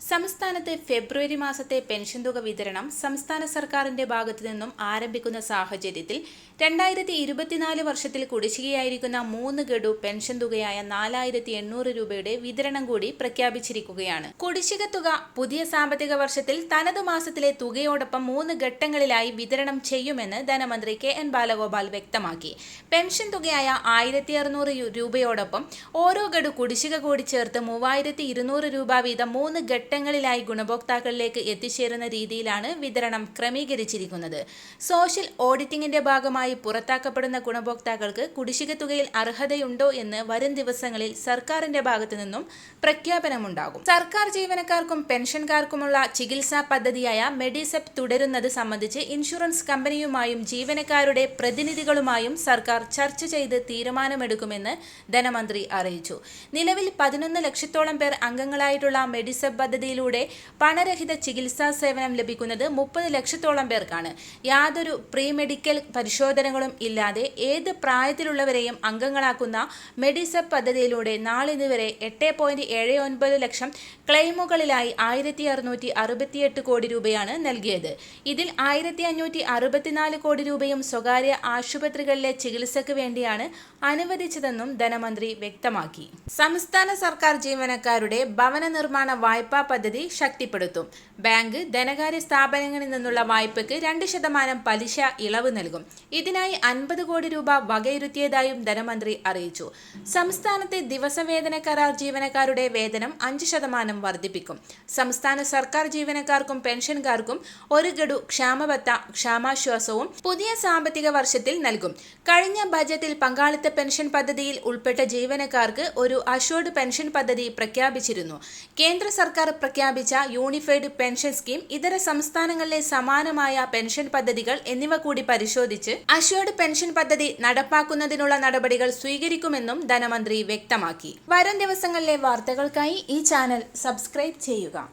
സംസ്ഥാനത്ത് ഫെബ്രുവരി മാസത്തെ പെൻഷൻ തുക വിതരണം സംസ്ഥാന സർക്കാരിന്റെ ഭാഗത്തു നിന്നും ആരംഭിക്കുന്ന സാഹചര്യത്തിൽ രണ്ടായിരത്തി ഇരുപത്തിനാല് വർഷത്തിൽ കുടിശ്ശികയായിരിക്കുന്ന മൂന്ന് ഗഡു പെൻഷൻ തുകയായ നാലായിരത്തി എണ്ണൂറ് രൂപയുടെ വിതരണം കൂടി പ്രഖ്യാപിച്ചിരിക്കുകയാണ്. കുടിശ്ശിക തുക പുതിയ സാമ്പത്തിക വർഷത്തിൽ തനതു മാസത്തിലെ തുകയോടൊപ്പം മൂന്ന് ഘട്ടങ്ങളിലായി വിതരണം ചെയ്യുമെന്ന് ധനമന്ത്രി കെ എൻ ബാലഗോപാൽ വ്യക്തമാക്കി. പെൻഷൻ തുകയായ ആയിരത്തി അറുന്നൂറ് രൂപയോടൊപ്പം ഓരോ ഗഡു കുടിശ്ശിക കൂടി ചേർത്ത് മൂവായിരത്തി ഇരുന്നൂറ് രൂപ വീതം മൂന്ന് ഘട്ടങ്ങളിലായി ഗുണഭോക്താക്കളിലേക്ക് എത്തിച്ചേരുന്ന രീതിയിലാണ് വിതരണം ക്രമീകരിച്ചിരിക്കുന്നത്. സോഷ്യൽ ഓഡിറ്റിംഗിന്റെ ഭാഗമായി പുറത്താക്കപ്പെടുന്ന ഗുണഭോക്താക്കൾക്ക് കുടിശ്ശിക തുകയിൽ അർഹതയുണ്ടോ എന്ന് വരും ദിവസങ്ങളിൽ സർക്കാരിന്റെ ഭാഗത്തു നിന്നും പ്രഖ്യാപനമുണ്ടാകും. സർക്കാർ ജീവനക്കാർക്കും പെൻഷൻകാർക്കുമുള്ള ചികിത്സാ പദ്ധതിയായ മെഡിസെപ് തുടരുന്നത് സംബന്ധിച്ച് ഇൻഷുറൻസ് കമ്പനിയുമായും ജീവനക്കാരുടെ പ്രതിനിധികളുമായും സർക്കാർ ചർച്ച ചെയ്ത് തീരുമാനമെടുക്കുമെന്ന് ധനമന്ത്രി അറിയിച്ചു. നിലവിൽ പതിനൊന്ന് ലക്ഷത്തോളം പേർ അംഗങ്ങളായിട്ടുള്ള മെഡിസെപ് പദ്ധതിയിലൂടെ പണരഹിത ചികിത്സാ സേവനം ലഭിക്കുന്നത് മുപ്പത് ലക്ഷത്തോളം പേർക്കാണ്. യാതൊരു പ്രീ മെഡിക്കൽ പരിശോധനകളും ഇല്ലാതെ ഏത് പ്രായത്തിലുള്ളവരെയും അംഗങ്ങളാക്കുന്ന മെഡിസെപ് പദ്ധതിയിലൂടെ നാളിതുവരെ എട്ട് പോയിന്റ് ഏഴ് ഒൻപത് ലക്ഷം ക്ലെയിമുകളിലായി ആയിരത്തി അറുന്നൂറ്റി അറുപത്തിയെട്ട് കോടി രൂപയാണ് നൽകിയത്. ഇതിൽ ആയിരത്തി അഞ്ഞൂറ്റി അറുപത്തിനാല് കോടി രൂപയും സ്വകാര്യ ആശുപത്രികളിലെ ചികിത്സയ്ക്ക് വേണ്ടിയാണ് അനുവദിച്ചതെന്നും ധനമന്ത്രി വ്യക്തമാക്കി. സംസ്ഥാന സർക്കാർ ജീവനക്കാരുടെ ഭവന നിർമ്മാണ വായ്പാ പദ്ധതി ശക്തിപ്പെടുത്തും. ബാങ്ക് ധനകാര്യ സ്ഥാപനങ്ങളിൽ നിന്നുള്ള വായ്പയ്ക്ക് രണ്ട് ശതമാനം പലിശ ഇളവ് നൽകും. ഇതിനായി അൻപത് കോടി രൂപ വകയിരുത്തിയതായും ധനമന്ത്രി അറിയിച്ചു. സംസ്ഥാനത്തെ ദിവസവേതന കരാർ ജീവനക്കാരുടെ വേതനം അഞ്ച് ശതമാനം വർദ്ധിപ്പിക്കും. സംസ്ഥാന സർക്കാർ ജീവനക്കാർക്കും പെൻഷൻകാർക്കും ഒരു ഗഡു ക്ഷാമബത്ത ക്ഷാമാശ്വാസവും പുതിയ സാമ്പത്തിക വർഷത്തിൽ നൽകും. കഴിഞ്ഞ ബജറ്റിൽ പങ്കാളിത്ത പെൻഷൻ പദ്ധതിയിൽ ഉൾപ്പെട്ട ജീവനക്കാർക്ക് ഒരു അഷോർഡ് പെൻഷൻ പദ്ധതി പ്രഖ്യാപിച്ചിരുന്നു. കേന്ദ്ര സർക്കാർ പ്രഖ്യാപിച്ച യൂണിഫൈഡ് പെൻഷൻ സ്കീം ഇതര സംസ്ഥാനങ്ങളിലെ സമാനമായ പെൻഷൻ പദ്ധതികൾ എന്നിവ കൂടി പരിശോധിച്ച് അഷ്വേർഡ് പെൻഷൻ പദ്ധതി നടപ്പാക്കുന്നതിനുള്ള നടപടികൾ സ്വീകരിക്കുമെന്നും ധനമന്ത്രി വ്യക്തമാക്കി. വരും ദിവസങ്ങളിലെ വാർത്തകൾക്കായി ഈ ചാനൽ സബ്സ്ക്രൈബ് ചെയ്യുക.